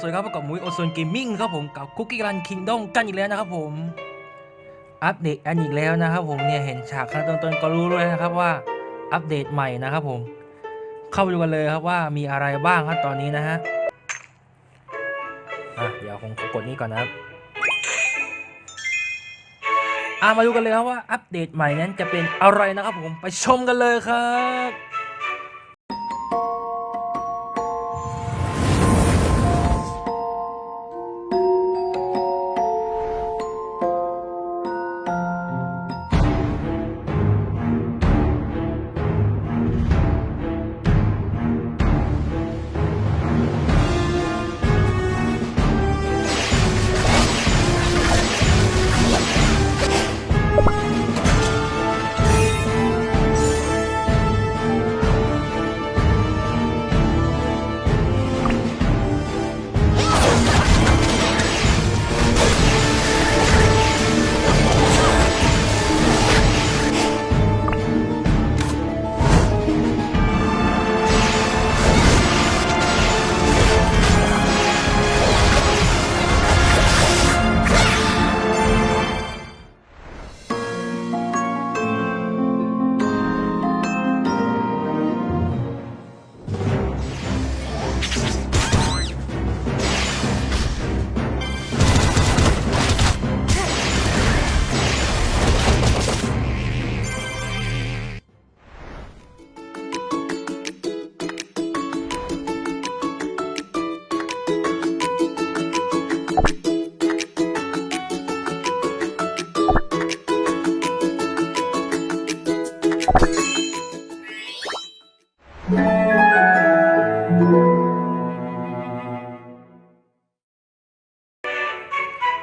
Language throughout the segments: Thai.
สวัสดีครับพบกับมุ้ยโอโซนเกมมิ่งครับผมกับคุกกี้รันคิงดองกันอีกแล้วนะครับผม อัปเดตอันอีกแล้วนะครับผมเนี่ยเห็นฉากข้างต้นๆก็รู้เลยนะครับว่าอัปเดตใหม่นะครับผม เข้าไปดูกันเลยครับว่ามีอะไรบ้างครับตอนนี้นะฮะอะเดี๋ยวผมกดนี้ก่อนนะครับอะมาดูกันเลยครับว่าอัปเดตใหม่นั้นจะเป็นอะไรนะครับผมไปชมกันเลยครับ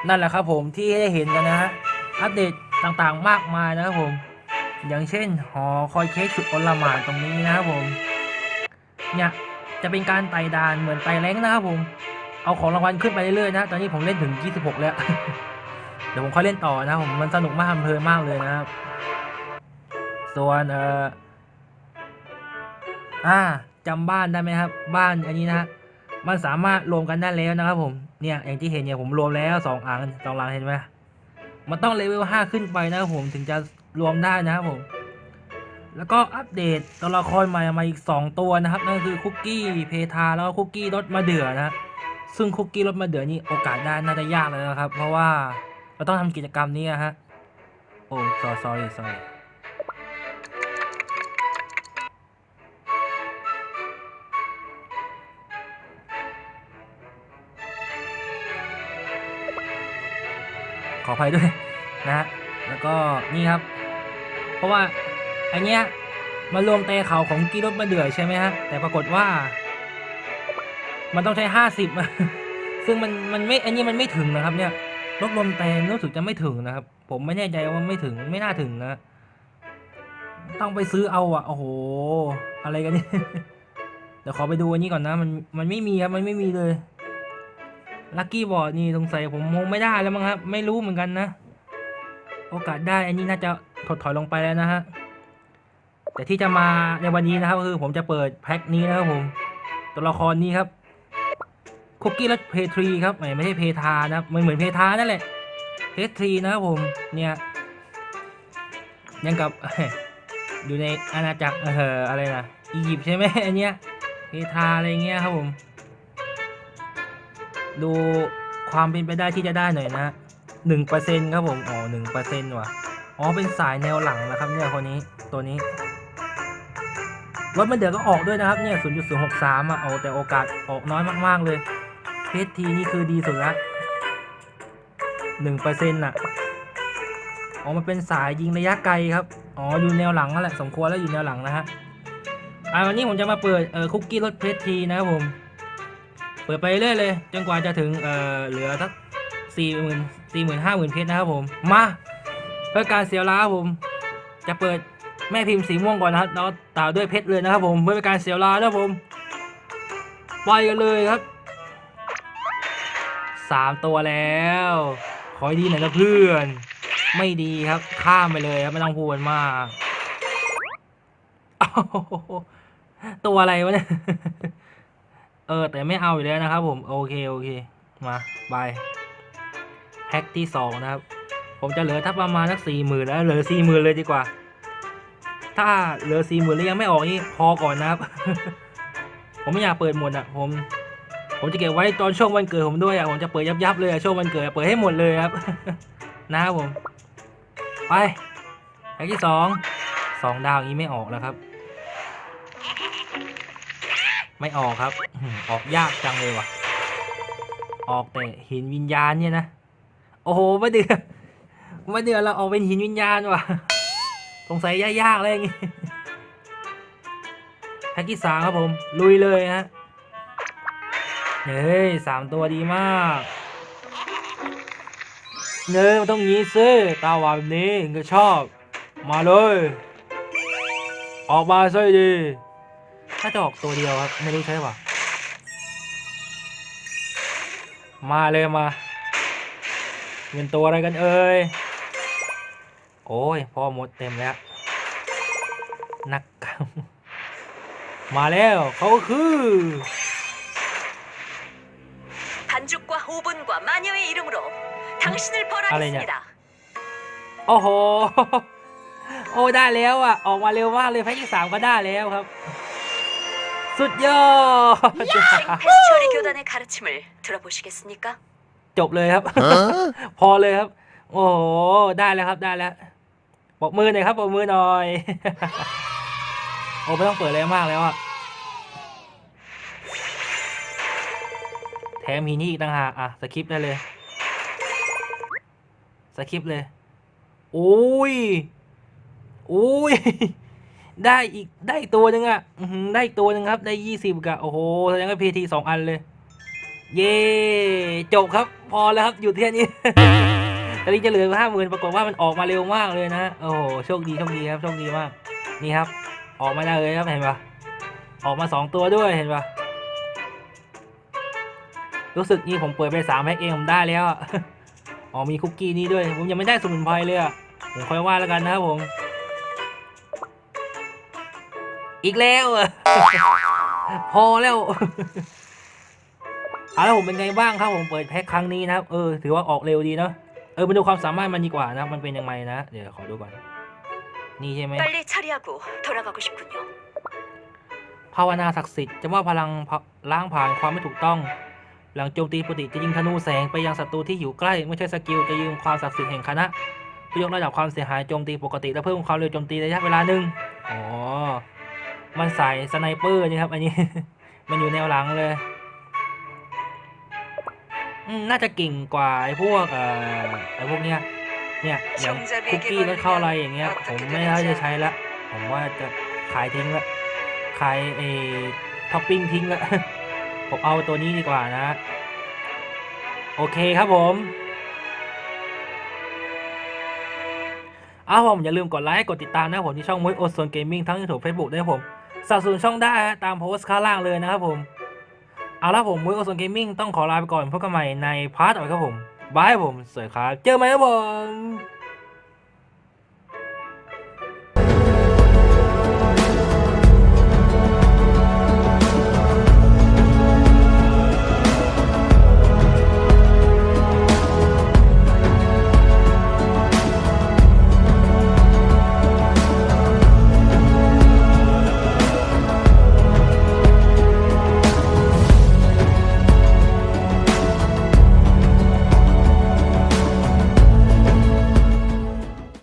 นั่นแหละครับผมที่ได้เห็นกันนะฮะอัปเดตต่างๆมากมายนะครับผม อย่างเช่นหอคอยเค้กสุดอลหมานตรงนี้นะครับผมเนี่ยจะเป็นการไต่ดานเหมือนไต่แรงนะครับผม เอาของรางวัลขึ้นไปเรื่อยๆนะ ตอนนี้ผมเล่นถึง 26 แล้ว เดี๋ยวผมค่อยเล่นต่อนะครับผมมันสนุกมากเพลินมากเลยนะครับ ส่วนเอ่ออ่าจำบ้านได้ไหมครับ บ้านอันนี้นะ มันสามารถรวมกันได้แล้วนะครับผมเนี่ยอย่างที่เห็นเนี่ยผมรวมแล้วสองอ่างสองหลังเห็นไหมมันต้องเลเวลห้าขึ้นไปนะครับผมถึงจะรวมได้นะครับผมแล้วก็อัปเดตตัวละครใหม่มาอีก 2 ตัวนะครับนั่นคือคุกกี้เพทาแล้วก็คุกกี้รสมะเดือนะซึ่งคุกกี้รสมะเดือนี่โอกาสได้น่าจะยากเลยนะครับ เพราะว่าเราต้องทำกิจกรรมนี้นะฮะโอ้ sorry sorry ขออภัยด้วยนะฮะแล้วก็นี่ครับ เพราะว่าอันเนี้ยมารวมเตะเขาของกีรถมาเดือดใช่ไหมฮะแต่ปรากฏว่า มันต้องใช้ห้าสิบซึ่งมันมันไม่อันนี้มันไม่ถึงนะครับ เนี่ยรถรวมเตะรู้สึกจะไม่ถึงนะครับ ผมไม่แน่ใจว่าไม่ถึงไม่น่าถึงนะ ต้องไปซื้อเอาอะโอ้โห อะไรกันเนี่ยเดี๋ยวขอไปดูอันนี้ก่อนนะ มันมันไม่มีครับมันไม่มีเลย ลัคกี้บอร์ดนี่สงสัยผมมงไม่ได้แล้วมั้งครับ ไม่รู้เหมือนกันนะ โอกาสได้อันนี้น่าจะถดถอยลงไปแล้วนะฮะ แต่ที่จะมาในวันนี้นะครับคือผมจะเปิดแพ็คนี้นะครับผมตัวละครนี้ครับคุกกี้รัดเพทรีครับไม่ไม่ใช่เพทานะครับมันเหมือนเพทานั่นแหละเพทรีนะครับผมเนี่ยยังกับอยู่ในอาณาจักรเอออะไรนะอียิปต์ใช่ไหมอันเนี้ยเพทาอะไรเงี้ยครับผม ดูความเป็นไปได้ที่จะได้หน่อยนะหนึ่งเปอร์เซ็นครับผมอ๋อหนึ่งเปอร์เซ็นว่ะอ๋อเป็นสายแนวหลังนะครับเนี่ยคนนี้ตัวนี้รถมันเดือก็ออกด้วยนะครับเนี่ยศูนย์จุดศูนย์หกสามอะเอาแต่โอกาสออกน้อยมาก ๆ เลยเพชทีนี่คือดีสุดละหนึ่งเปอร์เซ็นต์อะอ๋อมันเป็นสายยิงระยะไกลครับ อ๋อ อยู่แนวหลังนั่นแหละ สมควรแล้วอยู่แนวหลังนะฮะอ่าวันนี้ผมจะมาเปิดเอ่อคุกกี้รถเพชทีนะครับผม เปิดไปเรื่อยเลย จนกว่าจะถึงเอ่อเหลือสักสี่หมื่นสี่หมื่นห้าหมื่นเพชรนะครับผม มาเพื่อการเสียเวลาครับผม จะเปิดแม่พิมพ์สีม่วงก่อนนะครับแล้วต่อด้วยเพชรเลยนะครับผมเพื่อเป็นการเสียเวลานะครับผมไปกันเลยครับสามตัวแล้ว ขอให้ดีหน่อยนะเพื่อน ไม่ดีครับ ข้ามไปเลยครับไม่ต้องพูดมากอ้าตัวอะไรวะเนี่ย เออ แต่ไม่เอาอยู่แล้วนะครับ ผม โอเค โอเค มาบายแพ็กที่สองนะครับ ผมจะเหลือถ้าประมาณสักสี่หมื่นแล้วเหลือสี่หมื่นเลยดีกว่า ถ้าเหลือสี่หมื่นแล้วยังไม่ออกนี่พอก่อนนะครับ ผมไม่อยากเปิดหมดอะ ผม ผมจะเก็บไว้ตอนช่วงวันเกิดผมด้วยอะ ผมจะเปิดยับๆเลยอะช่วงวันเกิดเปิดให้หมดเลยครับ นะครับผม ไปแพ็กที่สองสองดาวนี้ไม่ออกแล้วครับ ไม่ออกครับ ออกยากจังเลยว่ะ ออกแต่หินวิญญาณเนี่ยนะ โอ้โหมาเดือมาเดือเราออกเป็นหินวิญญาณว่ะ สงสัยยากๆเลยอย่างงี้แพ็กที่สามครับผม ลุยเลยฮะ เฮ้ยสามตัวดีมาก เนยมันต้องงี้ซิตาหวานแบบนี้ถึงจะชอบ มาเลย ออกมาซะดี ถ้าจะออกตัวเดียวครับ ไม่รู้ใช่ป่ะ มาเลยมาเป็นตัวอะไรกันเอ่ย โอ้ยพ่อหมดเต็มแล้ว นักกรรมมาแล้วเขาก็คือ 반죽과 호분과 마녀의 이름으로 당신을 벌하겠습니다. โอ้โห โอ้ได้แล้วอ่ะ ออกมาเร็วมากเลยแพ็กที่สามก็ได้แล้วครับ สุดยอด 템페스처리 교단의 가르침을 들어보시겠습니까? จบเลยครับ Huh? พอเลยครับ โอ้โห ได้แล้วครับ ได้แล้วปรบมือหน่อยครับปรบมือหน่อย โอ้ไม่ต้องเปิดอะไรมากแล้วอะแถมหินนี่อีกต่างหากอ่ะ สคริปต์ได้เลย สคริปต์เลย โอ้ย โอ้ย ได้อีกได้อีกตัวหนึ่งอะได้อีกตัวหนึ่งครับ ได้ยี่สิบกะโอ้โหแสดงว่าพีทีสองอันเลย เย่จบครับพอแล้วครับอยู่แค่นี้ตอนนี้จะเหลือห้าหมื่นปรากฏว่ามันออกมาเร็วมากเลยนะโอ้โหโชคดีโชคดีครับโชคดีมาก นี่ครับ ออกมาได้เลยครับเห็นปะออกมาสองตัวด้วยเห็นปะรู้สึกนี่ผมเปิดไปสามแพ็กเองผมได้แล้วอะอ๋อมีคุกกี้นี้ด้วย ผมยังไม่ได้สมุนไพรเลยอะผมค่อยว่าแล้วกันนะครับผม อีกแล้วพอแล้วเอาล้วผมเป็นไงบ้างครับผมเปิดแพ็คครั้งนี้นะเออถือว่าออกเร็วดีเนาะเออมาดูความสามารถมันดีกว่านะมันเป็นยังไงนะ เดี๋ยวขอดูก่อน นี่ใช่ไหมภาวนาศักดิ์สิทธิ์จะว่าพลังล้างผ่านความไม่ถูกต้อง หลังโจมตีปกติจะยิงธนูแสงไปยังศัตรูที่อยู่ใกล้ ไม่ใช่สกิลจะยืมความศักดิ์สิทธิ์แห่งคณะเพื่อยกระดับความเสียหายโจมตีปกติและเพิ่มความเร็วโจมตีระยะเวลาหนึ่งอ๋อ มันใส่สไนเปอร์นี่ครับ อันนี้ มันอยู่แนวหลังเลยน่าจะเก่งกว่าไอ้พวกเอ่อไอ้พวกเนี้ยเนี่ยอย่างคุกกี้รถเข้าอะไรอย่างเงี้ย ผมไม่น่าจะใช้ละ ผมว่าจะขายทิ้งละ ขายเอท็อปปิ้งทิ้งละ ผมเอาตัวนี้ดีกว่านะ โอเคครับผมเอาผมอย่าลืมกดไลค์กดติดตามนะผมที่ช่องมวยโอโซนเกมมิ่งทั้งยูทูบเฟซบุ๊กด้วยผม สนับสนุนช่องได้ตามโพสต์ข้างล่างเลยนะครับผม เอาละผมมวยโอโซนเกมมิ่งต้องขอลาไปก่อนพบกันใหม่ในพาร์ทต่อไปครับผมบายผมสวัสดีครับ เจอกันไหมครับผม